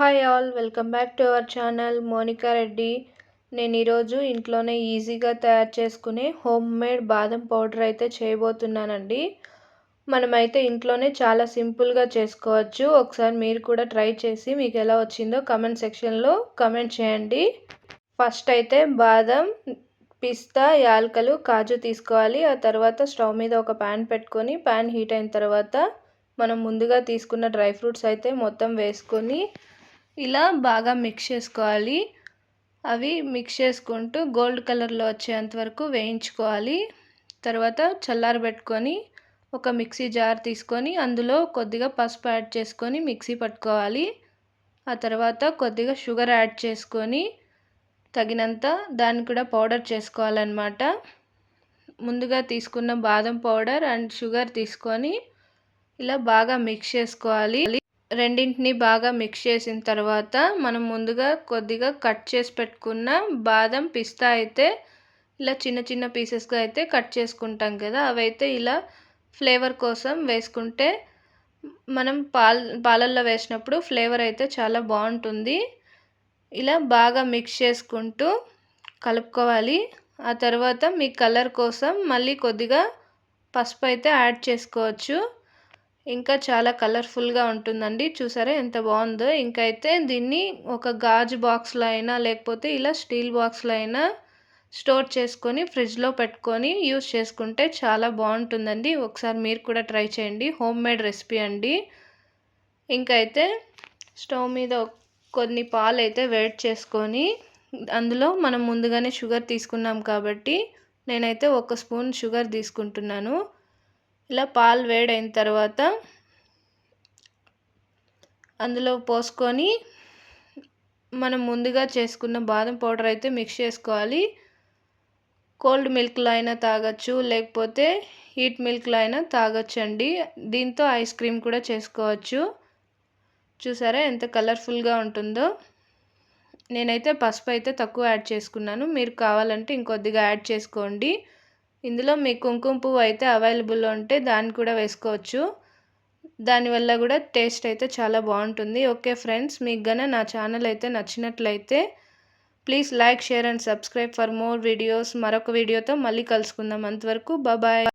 Hi all welcome back to our channel Monika Reddy నేను ఈరోజు ఇంట్లోనే ఈజీగా తయారు చేసుకునే హోమ్ మేడ్ బాదం పౌడర్ అయితే చేయబోతున్నానండి. మనమైతే ఇంట్లోనే చాలా సింపుల్గా చేసుకోవచ్చు. ఒకసారి మీరు కూడా ట్రై చేసి మీకు ఎలా వచ్చిందో కమెంట్ సెక్షన్లో కమెంట్ చేయండి. ఫస్ట్ అయితే బాదం పిస్తా యాలకలు కాజు తీసుకోవాలి. ఆ తర్వాత స్టవ్ మీద ఒక ప్యాన్ పెట్టుకొని ప్యాన్ హీట్ అయిన తర్వాత మనం ముందుగా తీసుకున్న డ్రై ఫ్రూట్స్ అయితే మొత్తం వేసుకొని ఇలా బాగా మిక్స్ చేసుకోవాలి. అవి మిక్స్ చేసుకుంటూ గోల్డ్ కలర్లో వచ్చేంత వరకు వేయించుకోవాలి. తర్వాత చల్లారబెట్టుకొని ఒక మిక్సీ జార్ తీసుకొని అందులో కొద్దిగా పసుపు యాడ్ చేసుకొని మిక్సీ పట్టుకోవాలి. ఆ తర్వాత కొద్దిగా షుగర్ యాడ్ చేసుకొని తగినంత దాన్ని కూడా పౌడర్ చేసుకోవాలన్నమాట. ముందుగా తీసుకున్న బాదం పౌడర్ అండ్ షుగర్ తీసుకొని ఇలా బాగా మిక్స్ చేసుకోవాలి. రెండింటిని బాగా మిక్స్ చేసిన తర్వాత మనం ముందుగా కొద్దిగా కట్ చేసి పెట్టుకున్న బాదం పిస్తా అయితే ఇలా చిన్న చిన్న పీసెస్గా అయితే కట్ చేసుకుంటాం కదా అవైతే ఇలా ఫ్లేవర్ కోసం వేసుకుంటే మనం పాల్ పాలల్లో వేసినప్పుడు ఫ్లేవర్ అయితే చాలా బాగుంటుంది. ఇలా బాగా మిక్స్ చేసుకుంటూ కలుపుకోవాలి. ఆ తర్వాత మీ కలర్ కోసం మళ్ళీ కొద్దిగా పసుపు అయితే యాడ్ చేసుకోవచ్చు. ఇంకా చాలా కలర్ఫుల్గా ఉంటుందండి. చూసారా ఎంత బాగుందో. ఇంకైతే దీన్ని ఒక గాజు బాక్స్లో అయినా లేకపోతే ఇలా స్టీల్ బాక్స్లో అయినా స్టోర్ చేసుకొని ఫ్రిడ్జ్లో పెట్టుకొని యూస్ చేసుకుంటే చాలా బాగుంటుందండి. ఒకసారి మీరు కూడా ట్రై చేయండి. హోమ్ మేడ్ రెసిపీ అండి. ఇంకైతే స్టవ్ మీద కొన్ని పాలు అయితే వేడి చేసుకొని అందులో మనం ముందుగానే షుగర్ తీసుకున్నాం కాబట్టి నేనైతే ఒక స్పూన్ షుగర్ తీసుకుంటున్నాను. ఇలా పాలు వేడైన తర్వాత అందులో పోసుకొని మనం ముందుగా చేసుకున్న బాదం పౌడర్ అయితే మిక్స్ చేసుకోవాలి. కోల్డ్ మిల్క్లో అయినా తాగొచ్చు లేకపోతే హీట్ మిల్క్లో అయినా తాగొచ్చండి. దీంతో ఐస్ క్రీమ్ కూడా చేసుకోవచ్చు. చూసారా ఎంత కలర్ఫుల్గా ఉంటుందో. నేనైతే పసుపు అయితే తక్కువ యాడ్ చేసుకున్నాను. మీరు కావాలంటే ఇంకొద్దిగా యాడ్ చేసుకోండి. ఇందులో మీ కుంకుమ పువ్వు అయితే అవైలబుల్ ఉంటే దాన్ని కూడా వేసుకోవచ్చు. దానివల్ల కూడా టేస్ట్ అయితే చాలా బాగుంటుంది. ఓకే ఫ్రెండ్స్ మీకు గన నా ఛానల్ అయితే నచ్చినట్లయితే please like share and subscribe for more videos. మరొక వీడియోతో మళ్ళీ కలుసుకుందాం. అంతవరకు బాయ్